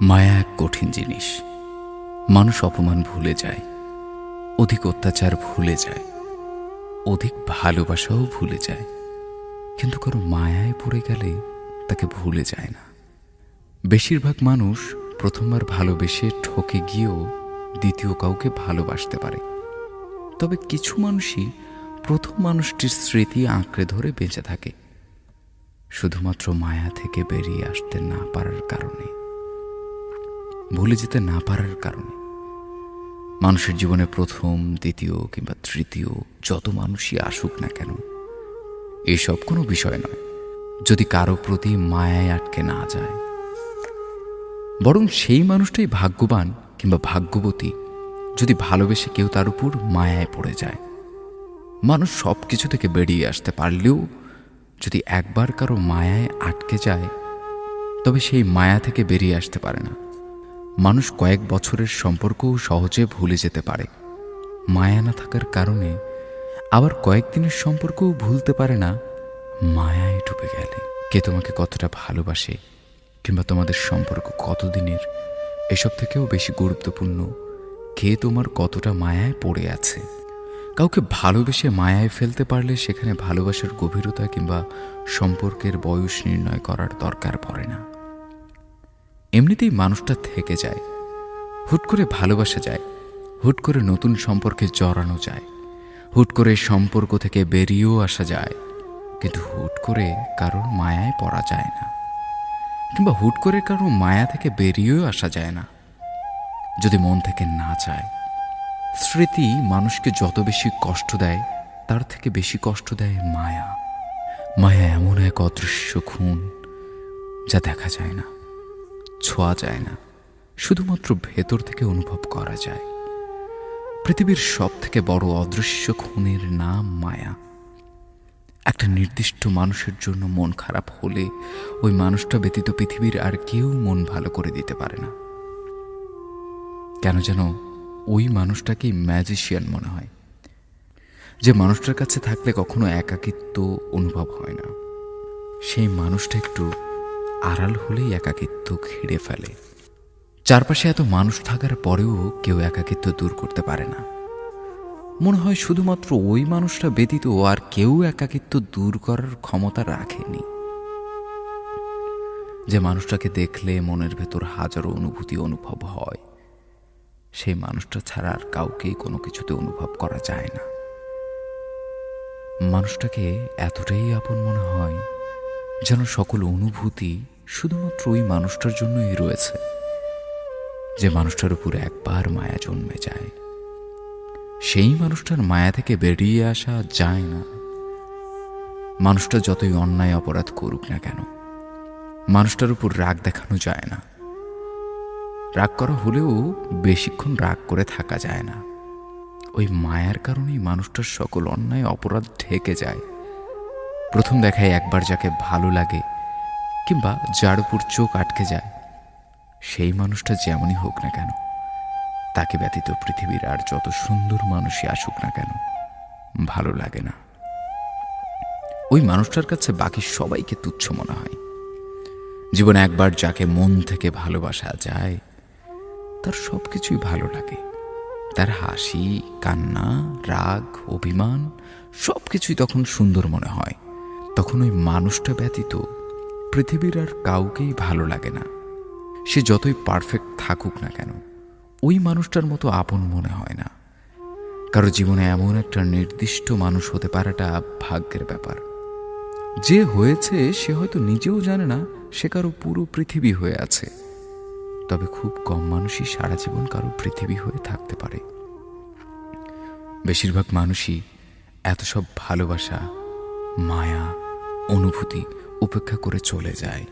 মায়া এক কঠিন জিনিস। মানুষ অপমান ভুলে যায়, অধিক অত্যাচার ভুলে যায়, অধিক ভালোবাসাও ভুলে যায়। কিন্তু কারও মায়ায় পড়ে গেলে তাকে ভুলে যায় না। বেশিরভাগ মানুষ প্রথমবার ভালোবেসে ঠকে গিয়েও দ্বিতীয় কাউকে ভালোবাসতে পারে। তবে কিছু মানুষই প্রথম মানুষটির স্মৃতি আঁকড়ে ধরে বেঁচে থাকে। শুধুমাত্র মায়া থেকে বেরিয়ে আসতে না পারার কারণে। ভুলে যেতে না পারার কারণে। মানুষের জীবনে প্রথম, দ্বিতীয় কিংবা তৃতীয় যত মানুষই আসুক না কেন, এসব কোনো বিষয় নয়, যদি কারও প্রতি মায়ায় আটকে না যায়। বরং সেই মানুষটাই ভাগ্যবান কিংবা ভাগ্যবতী, যদি ভালোবেসে কেউ তার উপর মায়ায় পড়ে যায়। মানুষ সব কিছু থেকে বেরিয়ে আসতে পারলেও যদি একবার কারও মায়ায় আটকে যায়, তবে সেই মায়া থেকে বেরিয়ে আসতে পারে না। মানুষ কয়েক বছরের সম্পর্কও সহজে ভুলে যেতে পারে। মায়া না থাকার কারণে আবার কয়েকদিনের সম্পর্কও ভুলতে পারে না। মায়ায় ডুবে গেলে কে তোমাকে কতটা ভালোবাসে কিংবা তোমাদের সম্পর্ক কতদিনের, এসব থেকেও বেশি গুরুত্বপূর্ণ কে তোমার কতটা মায়ায় পড়ে আছে। কাউকে ভালোবেসে মায়ায় ফেলতে পারলে সেখানে ভালোবাসার গভীরতা কিংবা সম্পর্কের বয়স নির্ণয় করার দরকার পড়ে না। এমনিতেই মানুষটা থেকে যায়। হুট করে ভালোবাসা যায়, হুট করে নতুন সম্পর্কে জড়ানো যায়, হুট করে সম্পর্ক থেকে বেরিয়েও আসা যায়, কিন্তু হুট করে কারোর মায়ায় পড়া যায় না। কিংবা হুট করে কারোর মায়া থেকে বেরিয়েও আসা যায় না। যদি মন থেকে না চায়, স্মৃতি মানুষকে যত বেশি কষ্ট দেয়, তার থেকে বেশি কষ্ট দেয় মায়া। মায়া এমন এক অদৃশ্য খুন যা দেখা যায় না। ছোঁয়া যায় না, শুধুমাত্র ভেতর থেকে অনুভব করা যায়। পৃথিবীর সব থেকে বড় অদৃশ্য খুনের নাম মায়া। একটা নির্দিষ্ট মানুষের জন্য মন খারাপ হলে ওই মানুষটা ব্যতীত পৃথিবীর আর কেউ মন ভালো করে দিতে পারে না। কেন যেন ওই মানুষটাকেই ম্যাজিশিয়ান মনে হয়। যে মানুষটার কাছে থাকলে কখনো একাকিত্ব অনুভব হয় না। সেই মানুষটা একটু আড়াল হলেই একাকিত্ব ঘিরে ফেলে। চারপাশে এত মানুষ থাকার পরেও কেউ একাকিত্ব দূর করতে পারে না। মনে হয় শুধুমাত্র ওই মানুষটা ব্যতীত আর কেউ একাকিত্ব দূর করার ক্ষমতা রাখেনি। যে মানুষটাকে দেখলে মনের ভেতর হাজারো অনুভূতি অনুভব হয়, সেই মানুষটা ছাড়া আর কাউকেই কোনো কিছুতে অনুভব করা যায় না। মানুষটাকে এতটাই আপন মনে হয় যেন সকল অনুভূতি শুধুমাত্র ওই মানুষটার জন্যই রয়েছে, যে মানুষটার উপর একবার মায়া জন্মে যায়। সেই মানুষটার মায়া থেকে বেরিয়ে আসা যায় না। মানুষটা যতই অন্যায় অপরাধ করুক না কেন, মানুষটার উপর রাগ দেখানো যায় না। রাগ করা হলেও বেশিক্ষণ রাগ করে থাকা যায় না। ওই মায়ার কারণেই মানুষটার সকল অন্যায় অপরাধ ঢেকে যায়। প্রথম দেখায় একবার যাকে ভালো লাগে কিংবা যার উপর চোখ আটকে যায়, সেই মানুষটা যেমনই হোক না কেন, তাকে ব্যতীত পৃথিবীর আর যত সুন্দর মানুষই আসুক না কেন, ভালো লাগে না। ওই মানুষটার কাছে বাকি সবাইকে তুচ্ছ মনে হয়। জীবনে একবার যাকে মন থেকে ভালোবাসা যায়, তার সব কিছুই ভালো লাগে। তার হাসি, কান্না, রাগ, অভিমান সব কিছুই তখন সুন্দর মনে হয়। তখন ওই মানুষটা ব্যতীত পৃথিবীর আর কাউকেই ভালো লাগে না। সে যতই পারফেক্ট থাকুক না কেন, ওই মানুষটার মতো আপন মনে হয় না। কারও জীবনে এমন একটা নির্দিষ্ট মানুষ হতে পারাটা ভাগ্যের ব্যাপার। যে হয়েছে, সে হয়তো নিজেও জানে না সে কারও পুরো পৃথিবী হয়ে আছে। তবে খুব কম মানুষই সারা জীবন কারও পৃথিবী হয়ে থাকতে পারে। বেশিরভাগ মানুষই এত সব ভালোবাসা, মায়া অনুভূতি উপেক্ষা করে চলে যায়।